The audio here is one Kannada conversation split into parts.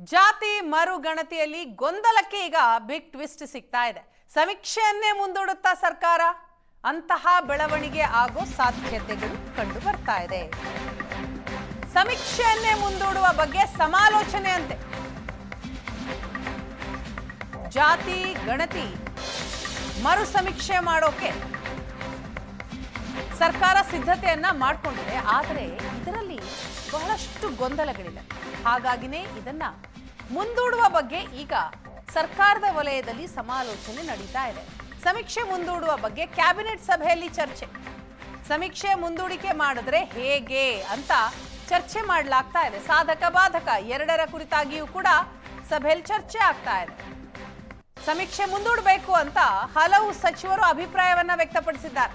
ಜಾತಿ ಮರುಗಣತಿಯಲ್ಲಿ ಗೊಂದಲಕ್ಕೆ ಈಗ ಬಿಗ್ ಟ್ವಿಸ್ಟ್ ಸಿಗ್ತಾ ಇದೆ. ಸಮೀಕ್ಷೆಯನ್ನೇ ಮುಂದೂಡುತ್ತಾ ಸರ್ಕಾರ? ಅಂತಹ ಬೆಳವಣಿಗೆ ಆಗೋ ಸಾಧ್ಯತೆಗಳು ಕಂಡು ಬರ್ತಾ ಇದೆ. ಸಮೀಕ್ಷೆಯನ್ನೇ ಮುಂದೂಡುವ ಬಗ್ಗೆ ಸಮಾಲೋಚನೆ ಅಂತೆ ಜಾತಿ ಗಣತಿ, ಮರು ಸಮೀಕ್ಷೆ ಮಾಡೋಕೆ ಸರ್ಕಾರ ಸಿದ್ಧತೆಯನ್ನ ಮಾಡಿಕೊಂಡಿದೆ. ಆದರೆ ಇದರಲ್ಲಿ ಬಹಳಷ್ಟು ಗೊಂದಲಗಳಿದೆ ಹಾಗಾಗಿನೇ ಇದನ್ನ ಮುಂದೂಡುವ ಬಗ್ಗೆ ಈಗ ಸರ್ಕಾರದ ವಲಯದಲ್ಲಿ ಸಮಾಲೋಚನೆ ನಡೀತಾ ಇದೆ. ಸಮೀಕ್ಷೆ ಮುಂದೂಡುವ ಬಗ್ಗೆ ಕ್ಯಾಬಿನೆಟ್ ಸಭೆಯಲ್ಲಿ ಚರ್ಚೆ. ಸಮೀಕ್ಷೆ ಮುಂದೂಡಿಕೆ ಮಾಡಿದ್ರೆ ಹೇಗೆ ಅಂತ ಚರ್ಚೆ ಮಾಡಲಾಗ್ತಾ ಇದೆ. ಸಾಧಕ ಬಾಧಕ ಎರಡರ ಕುರಿತಾಗಿಯೂ ಕೂಡ ಸಭೆಯಲ್ಲಿ ಚರ್ಚೆ ಆಗ್ತಾ ಇದೆ. ಸಮೀಕ್ಷೆ ಮುಂದೂಡಬೇಕು ಅಂತ ಹಲವು ಸಚಿವರು ಅಭಿಪ್ರಾಯವನ್ನ ವ್ಯಕ್ತಪಡಿಸಿದ್ದಾರೆ.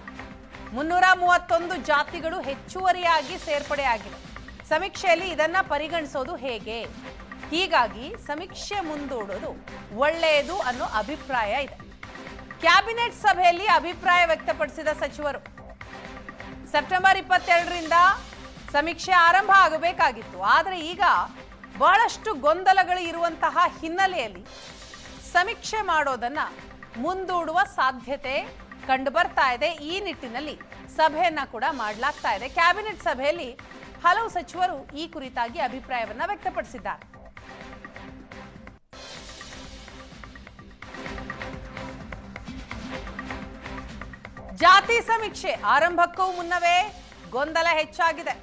ಮುನ್ನೂರ ಮೂವತ್ತೊಂದು ಜಾತಿಗಳು ಹೆಚ್ಚುವರಿಯಾಗಿ ಸೇರ್ಪಡೆಯಾಗಿವೆ. ಸಮೀಕ್ಷೆಯಲ್ಲಿ ಇದನ್ನ ಪರಿಗಣಿಸೋದು ಹೇಗೆ? ಹೀಗಾಗಿ ಸಮೀಕ್ಷೆ ಮುಂದೂಡೋದು ಒಳ್ಳೆಯದು ಅನ್ನೋ ಅಭಿಪ್ರಾಯ ಇದೆ. ಕ್ಯಾಬಿನೆಟ್ ಸಭೆಯಲ್ಲಿ ಅಭಿಪ್ರಾಯ ವ್ಯಕ್ತಪಡಿಸಿದ ಸಚಿವರು, ಸೆಪ್ಟೆಂಬರ್ ಇಪ್ಪತ್ತೆರಡರಿಂದ ಸಮೀಕ್ಷೆ ಆರಂಭ ಆಗಬೇಕಾಗಿತ್ತು. ಆದರೆ ಈಗ ಬಹಳಷ್ಟು ಗೊಂದಲಗಳು ಇರುವಂತಹ ಹಿನ್ನೆಲೆಯಲ್ಲಿ ಸಮೀಕ್ಷೆ ಮಾಡೋದನ್ನ ಮುಂದೂಡುವ ಸಾಧ್ಯತೆ ಕಂಡು ಬರ್ತಾ ಇದೆ. ಈ ನಿಟ್ಟಿನಲ್ಲಿ ಸಭೆಯನ್ನ ಕೂಡ ಮಾಡಲಾಗ್ತಾ ಇದೆ. ಕ್ಯಾಬಿನೆಟ್ ಸಭೆಯಲ್ಲಿ ಹಲವು ಸಚಿವರು ಈ ಕುರಿತಾಗಿ ಅಭಿಪ್ರಾಯವನ್ನ ವ್ಯಕ್ತಪಡಿಸಿದ್ದಾರೆ. ಜಾತಿ ಸಮೀಕ್ಷೆ ಆರಂಭಕ್ಕೂ ಮುನ್ನವೇ ಗೊಂದಲ ಹೆಚ್ಚಾಗಿದೆ.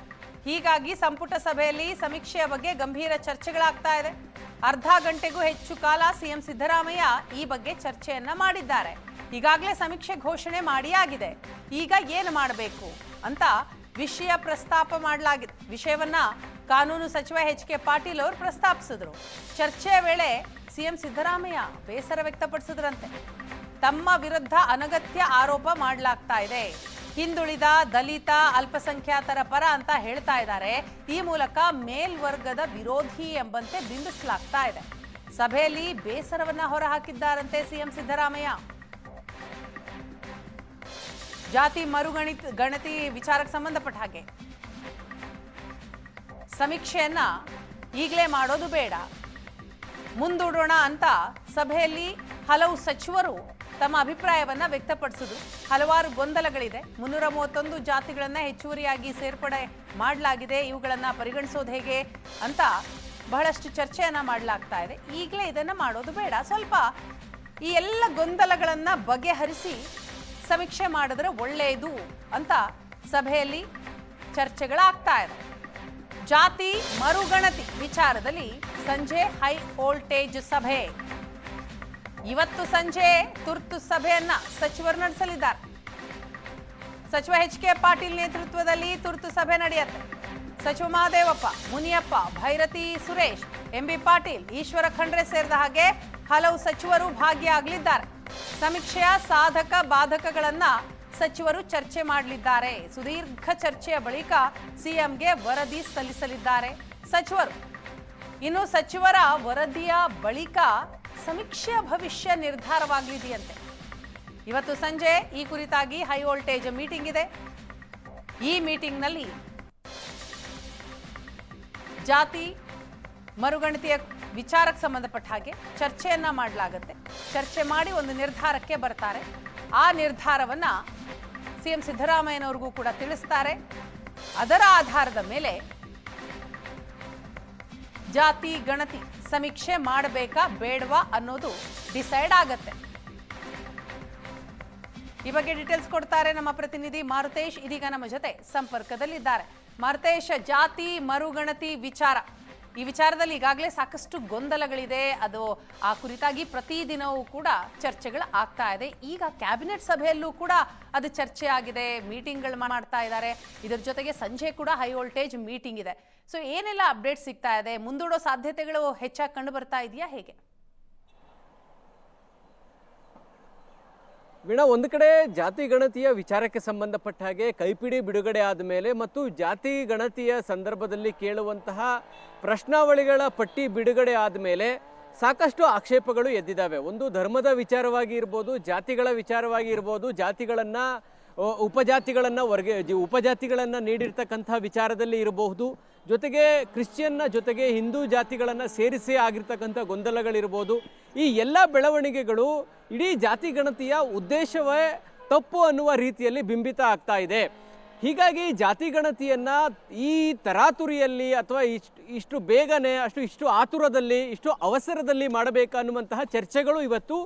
ಹೀಗಾಗಿ ಸಂಪುಟ ಸಭೆಯಲ್ಲಿ ಸಮೀಕ್ಷೆಯ ಬಗ್ಗೆ ಗಂಭೀರ ಚರ್ಚೆಗಳಾಗ್ತಾ ಇದೆ. ಅರ್ಧ ಗಂಟೆಗೂ ಹೆಚ್ಚು ಕಾಲ ಸಿಎಂ ಸಿದ್ದರಾಮಯ್ಯ ಈ ಬಗ್ಗೆ ಚರ್ಚೆಯನ್ನ ಮಾಡಿದ್ದಾರೆ. ಈಗಾಗಲೇ ಸಮೀಕ್ಷೆ ಘೋಷಣೆ ಮಾಡಿ ಆಗಿದೆ ಈಗ ಏನು ಮಾಡಬೇಕು ಅಂತ ವಿಷಯ ಪ್ರಸ್ತಾಪ ಮಾಡಲಾಗಿದೆ ವಿಷಯವನ್ನ ಕಾನೂನು ಸಚಿವ ಎಚ್ ಕೆ ಪಾಟೀಲ್ ಅವರು ಪ್ರಸ್ತಾಪಿಸಿದ್ರು. ಚರ್ಚೆಯ ವೇಳೆ ಸಿಎಂ ಸಿದ್ದರಾಮಯ್ಯ ಬೇಸರ ವ್ಯಕ್ತಪಡಿಸಿದ್ರಂತೆ. ತಮ್ಮ ವಿರುದ್ಧ ಅನಗತ್ಯ ಆರೋಪ ಮಾಡಲಾಗ್ತಾ ಇದೆ. ಹಿಂದುಳಿದ ದಲಿತ ಅಲ್ಪಸಂಖ್ಯಾತರ ಪರ ಅಂತ ಹೇಳ್ತಾ ಇದ್ದಾರೆ. ಈ ಮೂಲಕ ಮೇಲ್ವರ್ಗದ ವಿರೋಧಿ ಎಂಬಂತೆ ಬಿಂಬಿಸಲಾಗ್ತಾ ಇದೆ. ಸಭೆಯಲ್ಲಿ ಬೇಸರವನ್ನ ಹೊರಹಾಕಿದ್ದಾರಂತೆ ಸಿಎಂ ಸಿದ್ದರಾಮಯ್ಯ. ಜಾತಿ, ಮರುಗಣಿತ, ಗಣತಿ ವಿಚಾರಕ್ಕೆ ಸಂಬಂಧಪಟ್ಟ ಹಾಗೆ. ಸಮೀಕ್ಷೆಯನ್ನ ಈಗಲೇ ಮಾಡೋದು ಬೇಡ. ಮುಂದೂಡೋಣ ಅಂತ ಸಭೆಯಲ್ಲಿ ಹಲವು ಸಚಿವರು ತಮ್ಮ ಅಭಿಪ್ರಾಯವನ್ನ ವ್ಯಕ್ತಪಡಿಸಿದ್ರು. ಹಲವಾರು ಗೊಂದಲಗಳಿದೆ. ಮುನ್ನೂರ ಮೂವತ್ತೊಂದು ಜಾತಿಗಳನ್ನ ಹೆಚ್ಚುವರಿಯಾಗಿ ಸೇರ್ಪಡೆ ಮಾಡಲಾಗಿದೆ. ಇವುಗಳನ್ನ ಪರಿಗಣಿಸೋದು ಹೇಗೆ ಅಂತ ಬಹಳಷ್ಟು ಚರ್ಚೆಯನ್ನ ಮಾಡಲಾಗ್ತಾ ಇದೆ. ಈಗಲೇ ಇದನ್ನ ಮಾಡೋದು ಬೇಡ. ಸ್ವಲ್ಪ ಈ ಎಲ್ಲ ಗೊಂದಲಗಳನ್ನ ಬಗೆಹರಿಸಿ ಸಮೀಕ್ಷೆ ಮಾಡಿದ್ರೆ ಒಳ್ಳೆಯದು ಅಂತ ಸಭೆಯಲ್ಲಿ ಚರ್ಚೆಗಳಾಗ್ತಾ ಇದೆ ಜಾತಿ ಮರುಗಣತಿ ವಿಚಾರದಲ್ಲಿ ಸಂಜೆ ಹೈ ವೋಲ್ಟೇಜ್ ಸಭೆ. ಇವತ್ತು ಸಂಜೆ ತುರ್ತು ಸಭೆಯನ್ನ ಸಚಿವರು ನಡೆಸಲಿದ್ದಾರೆ. ಸಚಿವ ಎಚ್ ಕೆ ಪಾಟೀಲ್ ನೇತೃತ್ವದಲ್ಲಿ ತುರ್ತು ಸಭೆ ನಡೆಯುತ್ತೆ. ಸಚಿವ ಮಹಾದೇವಪ್ಪ, ಮುನಿಯಪ್ಪ, ಭೈರತಿ ಸುರೇಶ್, ಎಂಬಿ ಪಾಟೀಲ್, ಈಶ್ವರ ಖಂಡ್ರೆ ಸೇರಿದ ಹಾಗೆ ಹಲವು ಸಚಿವರು ಭಾಗಿಯಾಗಲಿದ್ದಾರೆ. ಸಮೀಕ್ಷೆಯ ಸಾಧಕ ಬಾಧಕಗಳನ್ನ ಸಚಿವರು ಚರ್ಚೆ ಮಾಡಲಿದ್ದಾರೆ. ಸುದೀರ್ಘ ಚರ್ಚೆಯ ಬಳಿಕ ಸಿಎಂಗೆ ವರದಿ ಸಲ್ಲಿಸಲಿದ್ದಾರೆ. ಸಚಿವರು, ಇನ್ನು ಸಚಿವರ ವರದಿಯ ಬಳಿಕ ಸಮೀಕ್ಷೆಯ ಭವಿಷ್ಯ ನಿರ್ಧಾರವಾಗಲಿದೆಯಂತೆ. ಇವತ್ತು ಸಂಜೆ ಈ ಕುರಿತಾಗಿ ಹೈ ವೋಲ್ಟೇಜ್ ಮೀಟಿಂಗ್ ಇದೆ. ಈ ಮೀಟಿಂಗ್ನಲ್ಲಿ ಜಾತಿ, ಮರುಗಣತಿಯ ವಿಚಾರಕ್ಕೆ ಸಂಬಂಧಪಟ್ಟ ಹಾಗೆ ಚರ್ಚೆಯನ್ನ ಮಾಡಲಾಗುತ್ತೆ. ಚರ್ಚೆ ಮಾಡಿ ಒಂದು ನಿರ್ಧಾರಕ್ಕೆ ಬರ್ತಾರೆ. ಆ ನಿರ್ಧಾರವನ್ನ ಸಿಎಂ ಸಿದ್ದರಾಮಯ್ಯನವ್ರಿಗೂ ಕೂಡ ತಿಳಿಸ್ತಾರೆ. ಅದರ ಆಧಾರದ ಮೇಲೆ ಜಾತಿ, ಗಣತಿ ಸಮೀಕ್ಷೆ ಮಾಡಬೇಕಾ ಬೇಡವಾ ಅನ್ನೋದು ಡಿಸೈಡ್ ಆಗತ್ತೆ. ಈ ಬಗ್ಗೆ ಡೀಟೇಲ್ಸ್ ಕೊಡ್ತಾರೆ ನಮ್ಮ ಪ್ರತಿನಿಧಿ ಮಾರುತೇಶ್ ಇದೀಗ ನಮ್ಮ ಜೊತೆ ಸಂಪರ್ಕದಲ್ಲಿದ್ದಾರೆ. ಮಾರುತೇಶ್, ಜಾತಿ, ಮರುಗಣತಿ ವಿಚಾರ. ಈ ವಿಚಾರದಲ್ಲಿ ಈಗಾಗಲೇ ಸಾಕಷ್ಟು ಗೊಂದಲಗಳಿದೆ. ಅದು ಆ ಕುರಿತಾಗಿ ಪ್ರತಿದಿನವೂ ಕೂಡ ಚರ್ಚೆಗಳು ಆಗ್ತಾ ಇದೆ. ಈಗ ಕ್ಯಾಬಿನೆಟ್ ಸಭೆಯಲ್ಲೂ ಕೂಡ ಅದು ಚರ್ಚೆ ಆಗಿದೆ. ಮೀಟಿಂಗ್ಗಳು ಮಾಡ್ತಾ ಇದ್ದಾರೆ. ಇದರ ಜೊತೆಗೆ ಸಂಜೆ ಕೂಡ ಹೈ ವೋಲ್ಟೇಜ್ ಮೀಟಿಂಗ್ ಇದೆ. ಸೊ ಏನೆಲ್ಲ ಅಪ್ಡೇಟ್ ಸಿಗ್ತಾ ಇದೆ? ಮುಂದೂಡೋ ಸಾಧ್ಯತೆಗಳು ಹೆಚ್ಚಾಗಿ ಕಂಡು ಬರ್ತಾ ಇದೆಯಾ? ಹೇಗೆ? ವೀಣಾ, ಒಂದು ಕಡೆ ಜಾತಿ ಗಣತಿಯ ವಿಚಾರಕ್ಕೆ ಸಂಬಂಧಪಟ್ಟ ಹಾಗೆ ಕೈಪಿಡಿ ಬಿಡುಗಡೆ ಆದ ಮೇಲೆ ಮತ್ತು ಜಾತಿ ಗಣತಿಯ ಸಂದರ್ಭದಲ್ಲಿ ಕೇಳುವಂತಹ ಪ್ರಶ್ನಾವಳಿಗಳ ಪಟ್ಟಿ ಬಿಡುಗಡೆ ಆದ ಮೇಲೆ ಸಾಕಷ್ಟು ಆಕ್ಷೇಪಗಳು ಎದ್ದಿದ್ದಾವೆ. ಒಂದು ಧರ್ಮದ ವಿಚಾರವಾಗಿ ಇರ್ಬೋದು, ಜಾತಿಗಳ ವಿಚಾರವಾಗಿ ಇರ್ಬೋದು, ಜಾತಿಗಳನ್ನು ಉಪಜಾತಿಗಳನ್ನು ವರ್ಗ ಉಪಜಾತಿಗಳನ್ನು ನೀಡಿರ್ತಕ್ಕಂಥ ವಿಚಾರದಲ್ಲಿ ಇರಬಹುದು. ಜೊತೆಗೆ ಕ್ರಿಶ್ಚಿಯನ್ನ ಜೊತೆಗೆ ಹಿಂದೂ ಜಾತಿಗಳನ್ನು ಸೇರಿಸಿ ಆಗಿರ್ತಕ್ಕಂಥ ಗೊಂದಲಗಳಿರ್ಬೋದು ಈ ಎಲ್ಲ ಬೆಳವಣಿಗೆಗಳು ಇಡೀ ಜಾತಿ ಗಣತಿಯ ಉದ್ದೇಶವೇ ತಪ್ಪು ಅನ್ನುವ ರೀತಿಯಲ್ಲಿ ಬಿಂಬಿತ ಆಗ್ತಾ ಇದೆ. ಹೀಗಾಗಿ ಜಾತಿ ಗಣತಿಯನ್ನು ಈ ತರಾತುರಿಯಲ್ಲಿ ಅಥವಾ ಇಷ್ಟು ಇಷ್ಟು ಬೇಗನೆ, ಅಷ್ಟು ಇಷ್ಟು ಆತುರದಲ್ಲಿ, ಇಷ್ಟು ಅವಸರದಲ್ಲಿ ಮಾಡಬೇಕನ್ನುವಂತಹ ಚರ್ಚೆಗಳು ಇವತ್ತು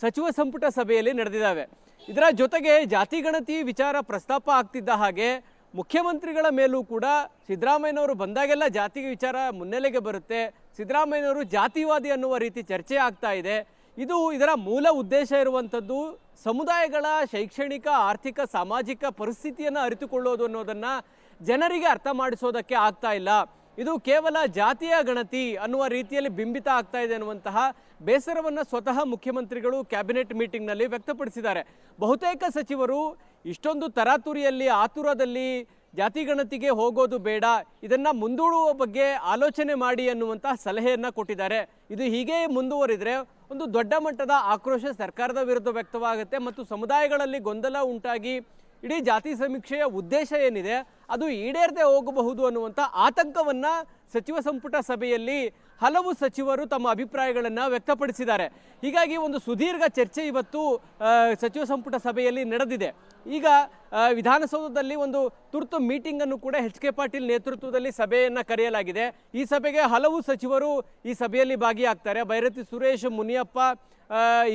ಸಚಿವ ಸಂಪುಟ ಸಭೆಯಲ್ಲಿ ನಡೆದಿದ್ದಾವೆ. ಇದರ ಜೊತೆಗೆ ಜಾತಿ ಗಣತಿ ವಿಚಾರ ಪ್ರಸ್ತಾಪ ಆಗ್ತಿದ್ದ ಹಾಗೆ ಮುಖ್ಯಮಂತ್ರಿಗಳ ಮೇಲೂ ಕೂಡ ಸಿದ್ದರಾಮಯ್ಯನವರು ಬಂದಾಗೆಲ್ಲ ಜಾತಿ ವಿಚಾರ ಮುನ್ನೆಲೆಗೆ ಬರುತ್ತೆ. ಸಿದ್ದರಾಮಯ್ಯನವರು ಜಾತಿವಾದಿ ಅನ್ನುವ ರೀತಿ ಚರ್ಚೆ ಆಗ್ತಾ ಇದೆ. ಇದು ಇದರ ಮೂಲ ಉದ್ದೇಶ ಇರುವಂಥದ್ದು ಸಮುದಾಯಗಳ ಶೈಕ್ಷಣಿಕ, ಆರ್ಥಿಕ, ಸಾಮಾಜಿಕ ಪರಿಸ್ಥಿತಿಯನ್ನು ಅರಿತುಕೊಳ್ಳೋದು ಅನ್ನೋದನ್ನು ಜನರಿಗೆ ಅರ್ಥ ಮಾಡಿಸೋದಕ್ಕೆ ಆಗ್ತಾ ಇಲ್ಲ. ಇದು ಕೇವಲ ಜಾತಿಯ ಗಣತಿ ಅನ್ನುವ ರೀತಿಯಲ್ಲಿ ಬಿಂಬಿತ ಆಗ್ತಾ ಇದೆ ಅನ್ನುವಂತಹ ಬೇಸರವನ್ನು ಸ್ವತಃ ಮುಖ್ಯಮಂತ್ರಿಗಳು ಕ್ಯಾಬಿನೆಟ್ ಮೀಟಿಂಗ್ನಲ್ಲಿ ವ್ಯಕ್ತಪಡಿಸಿದ್ದಾರೆ. ಬಹುತೇಕ ಸಚಿವರು ಇಷ್ಟೊಂದು ತರಾತುರಿಯಲ್ಲಿ ಆತುರದಲ್ಲಿ ಜಾತಿ ಗಣತಿಗೆ ಹೋಗೋದು ಬೇಡ, ಇದನ್ನ ಮುಂದೂಡುವ ಬಗ್ಗೆ ಆಲೋಚನೆ ಮಾಡಿ ಅನ್ನುವಂತಹ ಸಲಹೆಯನ್ನು ಕೊಟ್ಟಿದ್ದಾರೆ. ಇದು ಹೀಗೆ ಮುಂದುವರಿದರೆ ಒಂದು ದೊಡ್ಡ ಮಟ್ಟದ ಆಕ್ರೋಶ ಸರ್ಕಾರದ ವಿರುದ್ಧ ವ್ಯಕ್ತವಾಗುತ್ತೆ ಮತ್ತು ಸಮುದಾಯಗಳಲ್ಲಿ ಗೊಂದಲ ಉಂಟಾಗಿ ಇಡೀ ಜಾತಿ ಸಮೀಕ್ಷೆಯ ಉದ್ದೇಶ ಏನಿದೆ ಅದು ಈಡೇರದೆ ಹೋಗಬಹುದು ಅನ್ನುವಂಥ ಆತಂಕವನ್ನು ಸಚಿವ ಸಂಪುಟ ಸಭೆಯಲ್ಲಿ ಹಲವು ಸಚಿವರು ತಮ್ಮ ಅಭಿಪ್ರಾಯಗಳನ್ನು ವ್ಯಕ್ತಪಡಿಸಿದ್ದಾರೆ. ಹೀಗಾಗಿ ಒಂದು ಸುದೀರ್ಘ ಚರ್ಚೆ ಇವತ್ತು ಸಚಿವ ಸಂಪುಟ ಸಭೆಯಲ್ಲಿ ನಡೆದಿದೆ. ಈಗ ವಿಧಾನಸೌಧದಲ್ಲಿ ಒಂದು ತುರ್ತು ಮೀಟಿಂಗನ್ನು ಕೂಡ ಎಚ್ ಕೆ ಪಾಟೀಲ್ ನೇತೃತ್ವದಲ್ಲಿ ಸಭೆಯನ್ನು ಕರೆಯಲಾಗಿದೆ. ಈ ಸಭೆಗೆ ಹಲವು ಸಚಿವರು ಈ ಸಭೆಯಲ್ಲಿ ಭಾಗಿಯಾಗ್ತಾರೆ. ಭೈರತಿ ಸುರೇಶ್, ಮುನಿಯಪ್ಪ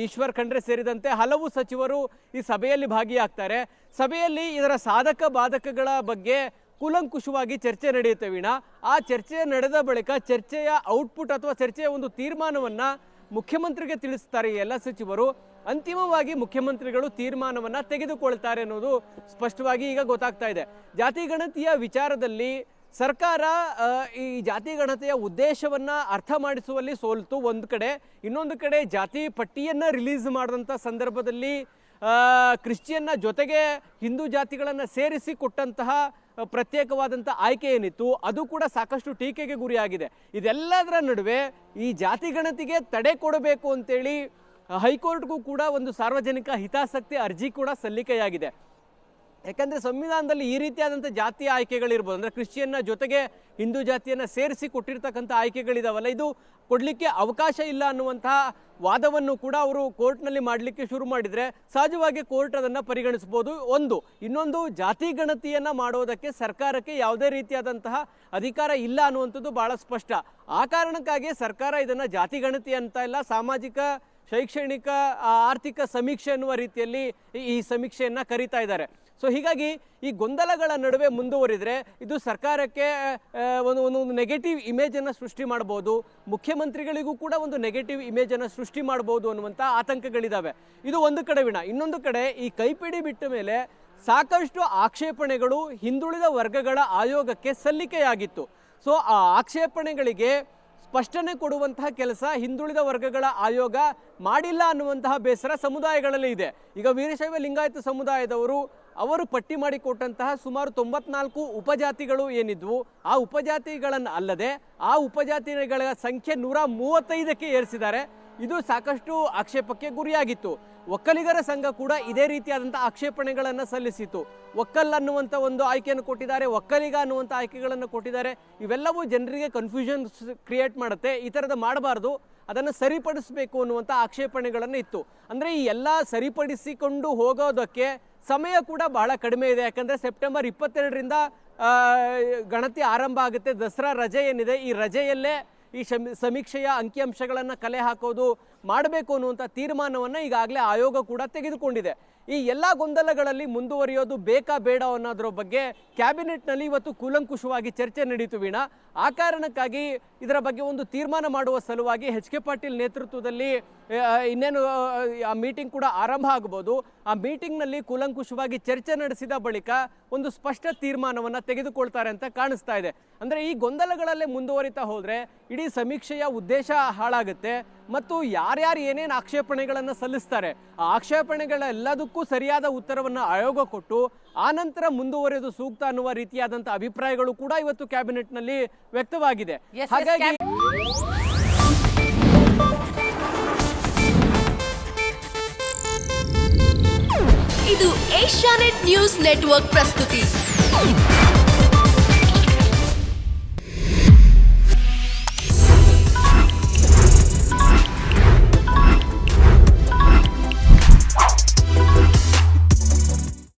ಈಶ್ವರ್ ಖಂಡ್ರೆ ಸೇರಿದಂತೆ ಹಲವು ಸಚಿವರು ಈ ಸಭೆಯಲ್ಲಿ ಭಾಗಿಯಾಗ್ತಾರೆ. ಸಭೆಯಲ್ಲಿ ಇದರ ಸಾಧಕ ಬಾಧಕಗಳ ಬಗ್ಗೆ ಕೂಲಂಕುಷವಾಗಿ ಚರ್ಚೆ ನಡೆಯುತ್ತೆ ವೀಣಾ. ಆ ಚರ್ಚೆ ನಡೆದ ಬಳಿಕ ಚರ್ಚೆಯ ಔಟ್ಪುಟ್ ಅಥವಾ ಚರ್ಚೆಯ ಒಂದು ತೀರ್ಮಾನವನ್ನು ಮುಖ್ಯಮಂತ್ರಿಗೆ ತಿಳಿಸ್ತಾರೆ ಎಲ್ಲ ಸಚಿವರು. ಅಂತಿಮವಾಗಿ ಮುಖ್ಯಮಂತ್ರಿಗಳು ತೀರ್ಮಾನವನ್ನು ತೆಗೆದುಕೊಳ್ತಾರೆ ಅನ್ನೋದು ಸ್ಪಷ್ಟವಾಗಿ ಈಗ ಗೊತ್ತಾಗ್ತಾ ಇದೆ. ಜಾತಿ ಗಣತಿಯ ವಿಚಾರದಲ್ಲಿ ಸರ್ಕಾರ ಈ ಜಾತಿ ಗಣತಿಯ ಉದ್ದೇಶವನ್ನ ಅರ್ಥ ಮಾಡಿಸುವಲ್ಲಿ ಸೋಲ್ತು. ಒಂದು ಕಡೆ, ಇನ್ನೊಂದು ಕಡೆ ಜಾತಿ ಪಟ್ಟಿಯನ್ನು ರಿಲೀಸ್ ಮಾಡಿದಂಥ ಸಂದರ್ಭದಲ್ಲಿ ಕ್ರಿಶ್ಚಿಯನ್ನ ಜೊತೆಗೆ ಹಿಂದೂ ಜಾತಿಗಳನ್ನು ಸೇರಿಸಿ ಕೊಟ್ಟಂತಹ ಪ್ರತ್ಯೇಕವಾದಂಥ ಆಯ್ಕೆ ಏನಿತ್ತು, ಅದು ಕೂಡ ಸಾಕಷ್ಟು ಟೀಕೆಗೆ ಗುರಿಯಾಗಿದೆ. ಇದೆಲ್ಲದರ ನಡುವೆ ಈ ಜಾತಿ ಗಣತಿಗೆ ತಡೆ ಕೊಡಬೇಕು ಅಂತೇಳಿ ಹೈಕೋರ್ಟ್ಗೂ ಕೂಡ ಒಂದು ಸಾರ್ವಜನಿಕ ಹಿತಾಸಕ್ತಿ ಅರ್ಜಿ ಕೂಡ ಸಲ್ಲಿಕೆಯಾಗಿದೆ. ಯಾಕಂದ್ರೆ ಸಂವಿಧಾನದಲ್ಲಿ ಈ ರೀತಿಯಾದಂಥ ಜಾತಿ ಆಯ್ಕೆಗಳಿರ್ಬೋದು, ಅಂದ್ರೆ ಕ್ರಿಶ್ಚಿಯನ್ನ ಜೊತೆಗೆ ಹಿಂದೂ ಜಾತಿಯನ್ನ ಸೇರಿಸಿ ಕೊಟ್ಟಿರ್ತಕ್ಕಂಥ ಆಯ್ಕೆಗಳಿದಾವಲ್ಲ, ಇದು ಕೊಡ್ಲಿಕ್ಕೆ ಅವಕಾಶ ಇಲ್ಲ ಅನ್ನುವಂತಹ ವಾದವನ್ನು ಕೂಡ ಅವರು ಕೋರ್ಟ್ನಲ್ಲಿ ಮಾಡಲಿಕ್ಕೆ ಶುರು ಮಾಡಿದ್ರೆ ಸಹಜವಾಗಿ ಕೋರ್ಟ್ ಅದನ್ನು ಪರಿಗಣಿಸಬಹುದು. ಒಂದು, ಇನ್ನೊಂದು ಜಾತಿ ಗಣತಿಯನ್ನ ಮಾಡೋದಕ್ಕೆ ಸರ್ಕಾರಕ್ಕೆ ಯಾವುದೇ ರೀತಿಯಾದಂತಹ ಅಧಿಕಾರ ಇಲ್ಲ ಅನ್ನುವಂಥದ್ದು ಬಹಳ ಸ್ಪಷ್ಟ. ಆ ಕಾರಣಕ್ಕಾಗಿ ಸರ್ಕಾರ ಇದನ್ನ ಜಾತಿ ಗಣತಿ ಅಂತ ಇಲ್ಲ, ಸಾಮಾಜಿಕ, ಶೈಕ್ಷಣಿಕ ಆರ್ಥಿಕ ಸಮೀಕ್ಷೆ ಅನ್ನುವ ರೀತಿಯಲ್ಲಿ ಈ ಸಮೀಕ್ಷೆಯನ್ನ ಕರೀತಾ ಇದ್ದಾರೆ. ಸೊ ಹೀಗಾಗಿ ಈ ಗೊಂದಲಗಳ ನಡುವೆ ಮುಂದುವರಿದರೆ ಇದು ಸರ್ಕಾರಕ್ಕೆ ಒಂದು ಒಂದು ನೆಗೆಟಿವ್ ಇಮೇಜನ್ನು ಸೃಷ್ಟಿ ಮಾಡ್ಬೋದು. ಮುಖ್ಯಮಂತ್ರಿಗಳಿಗೂ ಕೂಡ ಒಂದು ನೆಗೆಟಿವ್ ಇಮೇಜನ್ನು ಸೃಷ್ಟಿ ಮಾಡ್ಬೋದು ಅನ್ನುವಂಥ ಆತಂಕಗಳಿದ್ದಾವೆ ಇದು ಒಂದು ಕಡೆ ವಿಣ. ಇನ್ನೊಂದು ಕಡೆ ಈ ಕೈಪಿಡಿ ಬಿಟ್ಟ ಮೇಲೆ ಸಾಕಷ್ಟು ಆಕ್ಷೇಪಣೆಗಳು ಹಿಂದುಳಿದ ವರ್ಗಗಳ ಆಯೋಗಕ್ಕೆ ಸಲ್ಲಿಕೆಯಾಗಿತ್ತು. ಸೊ ಆ ಆಕ್ಷೇಪಣೆಗಳಿಗೆ ಸ್ಪಷ್ಟನೆ ಕೊಡುವಂತಹ ಕೆಲಸ ಹಿಂದುಳಿದ ವರ್ಗಗಳ ಆಯೋಗ ಮಾಡಿಲ್ಲ ಅನ್ನುವಂತಹ ಬೇಸರ ಸಮುದಾಯಗಳಲ್ಲಿ ಇದೆ. ಈಗ ವೀರಶೈವ ಲಿಂಗಾಯತ ಸಮುದಾಯದವರು ಅವರು ಪಟ್ಟಿ ಮಾಡಿಕೊಟ್ಟಂತಹ ಸುಮಾರು ತೊಂಬತ್ನಾಲ್ಕು ಉಪಜಾತಿಗಳು ಏನಿದ್ವು, ಆ ಉಪಜಾತಿಗಳನ್ನು ಅಲ್ಲದೆ ಆ ಉಪಜಾತಿಗಳ ಸಂಖ್ಯೆ ನೂರ ಮೂವತ್ತೈದಕ್ಕೆ ಏರಿಸಿದ್ದಾರೆ. ಇದು ಸಾಕಷ್ಟು ಆಕ್ಷೇಪಕ್ಕೆ ಗುರಿಯಾಗಿತ್ತು. ಒಕ್ಕಲಿಗರ ಸಂಘ ಕೂಡ ಇದೇ ರೀತಿಯಾದಂಥ ಆಕ್ಷೇಪಣೆಗಳನ್ನು ಸಲ್ಲಿಸಿತು ಒಕ್ಕಲ್ ಅನ್ನುವಂಥ ಒಂದು ಆಯ್ಕೆಯನ್ನು ಕೊಟ್ಟಿದ್ದಾರೆ, ಒಕ್ಕಲಿಗ ಅನ್ನುವಂಥ ಆಯ್ಕೆಗಳನ್ನು ಕೊಟ್ಟಿದ್ದಾರೆ. ಇವೆಲ್ಲವೂ ಜನರಿಗೆ ಕನ್ಫ್ಯೂಷನ್ ಕ್ರಿಯೇಟ್ ಮಾಡುತ್ತೆ, ಈ ಥರದ ಮಾಡಬಾರ್ದು, ಅದನ್ನು ಸರಿಪಡಿಸಬೇಕು ಅನ್ನುವಂಥ ಆಕ್ಷೇಪಣೆಗಳನ್ನು ಇತ್ತು. ಅಂದರೆ ಈ ಎಲ್ಲ ಸರಿಪಡಿಸಿಕೊಂಡು ಹೋಗೋದಕ್ಕೆ ಸಮಯ ಕೂಡ ಬಹಳ ಕಡಿಮೆ ಇದೆ. ಯಾಕಂದರೆ ಸೆಪ್ಟೆಂಬರ್ ಇಪ್ಪತ್ತೆರಡರಿಂದ ಗಣತಿ ಆರಂಭ ಆಗುತ್ತೆ. ದಸರಾ ರಜೆ ಏನಿದೆ, ಈ ರಜೆಯಲ್ಲೇ ಈ ಸಮೀಕ್ಷೆಯ ಅಂಕಿಅಂಶಗಳನ್ನು ಕಲೆ ಹಾಕೋದು ಮಾಡಬೇಕು ಅನ್ನುವಂಥ ತೀರ್ಮಾನವನ್ನು ಈಗಾಗಲೇ ಆಯೋಗ ಕೂಡ ತೆಗೆದುಕೊಂಡಿದೆ. ಈ ಎಲ್ಲ ಗೊಂದಲಗಳಲ್ಲಿ ಮುಂದುವರಿಯೋದು ಬೇಕಾ ಬೇಡ ಅನ್ನೋದ್ರ ಬಗ್ಗೆ ಕ್ಯಾಬಿನೆಟ್ನಲ್ಲಿ ಇವತ್ತು ಕೂಲಂಕುಷವಾಗಿ ಚರ್ಚೆ ನಡೀತು ವೀಣಾ. ಆ ಕಾರಣಕ್ಕಾಗಿ ಇದರ ಬಗ್ಗೆ ಒಂದು ತೀರ್ಮಾನ ಮಾಡುವ ಸಲುವಾಗಿ ಎಚ್ ಕೆ ಪಾಟೀಲ್ ನೇತೃತ್ವದಲ್ಲಿ ಇನ್ನೇನು ಆ, ಮೀಟಿಂಗ್ ಕೂಡ ಆರಂಭ ಆಗಬಹುದು ಆ ಮೀಟಿಂಗ್ನಲ್ಲಿ ಕೂಲಂಕುಷವಾಗಿ ಚರ್ಚೆ ನಡೆಸಿದ ಬಳಿಕ ಒಂದು ಸ್ಪಷ್ಟ ತೀರ್ಮಾನವನ್ನು ತೆಗೆದುಕೊಳ್ತಾರೆ ಅಂತ ಕಾಣಿಸ್ತಾ ಇದೆ. ಅಂದರೆ ಈ ಗೊಂದಲಗಳಲ್ಲೇ ಮುಂದುವರಿತಾ ಹೋದರೆ ಇಡೀ ಸಮೀಕ್ಷೆಯ ಉದ್ದೇಶ ಹಾಳಾಗುತ್ತೆ. ಮತ್ತು ಯಾರ್ಯಾರು ಏನೇನು ಆಕ್ಷೇಪಣೆಗಳನ್ನು ಸಲ್ಲಿಸ್ತಾರೆ ಆ ಆಕ್ಷೇಪಣೆಗಳೆಲ್ಲದಕ್ಕೂ ಸರಿಯಾದ ಉತ್ತರವನ್ನು ಆಯೋಗ ಕೊಟ್ಟು ಆನಂತರ ಮುಂದುವರೆದು ಸೂಕ್ತ ಅನ್ನುವ ರೀತಿಯಾದಂಥ ಅಭಿಪ್ರಾಯಗಳು ಕೂಡ ಇವತ್ತು ಕ್ಯಾಬಿನೆಟ್ನಲ್ಲಿ ವ್ಯಕ್ತವಾಗಿದೆ. ಹಾಗಾಗಿ ಇದು ಏಷ್ಯಾನೆಟ್ ನ್ಯೂಸ್ ನೆಟ್ವರ್ಕ್ ಪ್ರಸ್ತುತಿ.